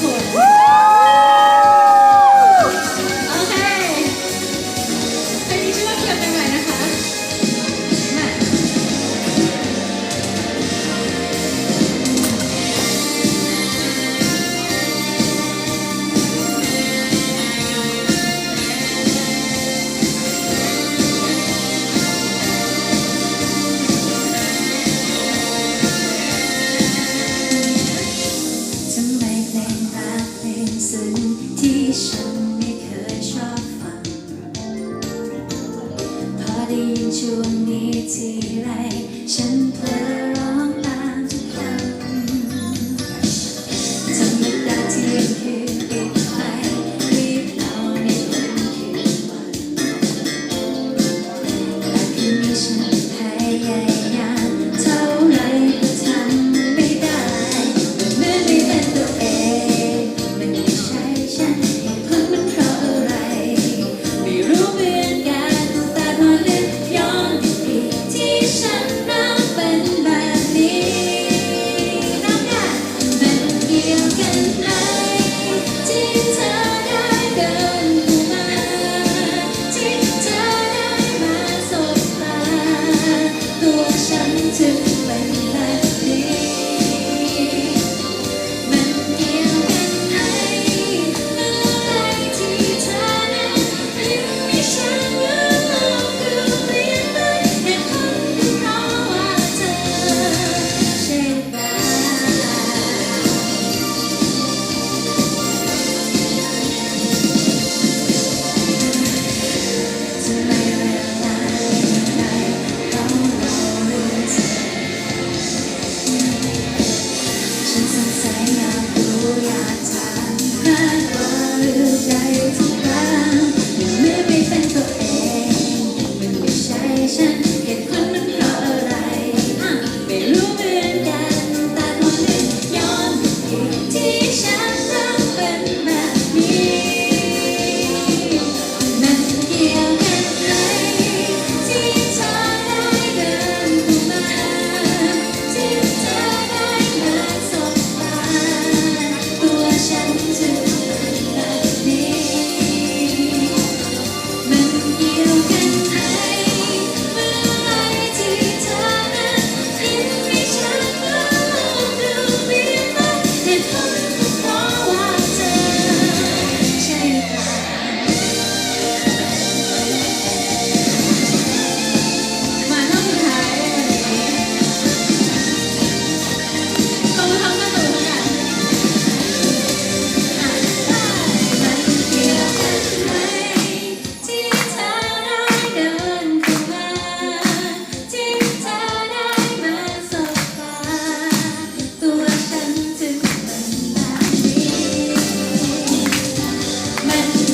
送 ที่ฉันไม่เคยชอบฟัง พอได้ยินช่วงนี้ทีไรฉัน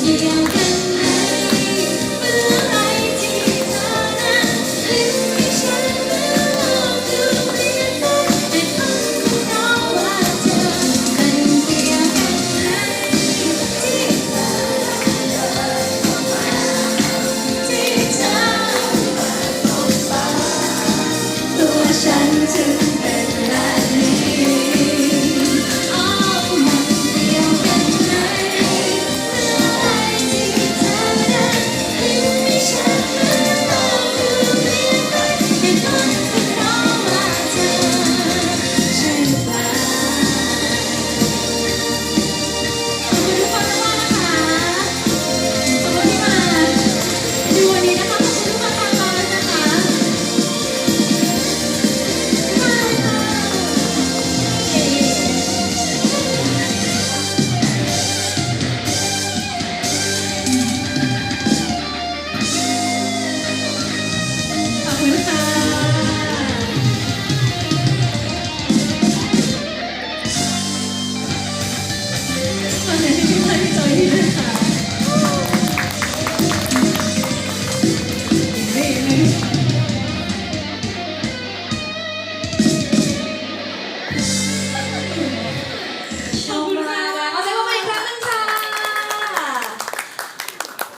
together.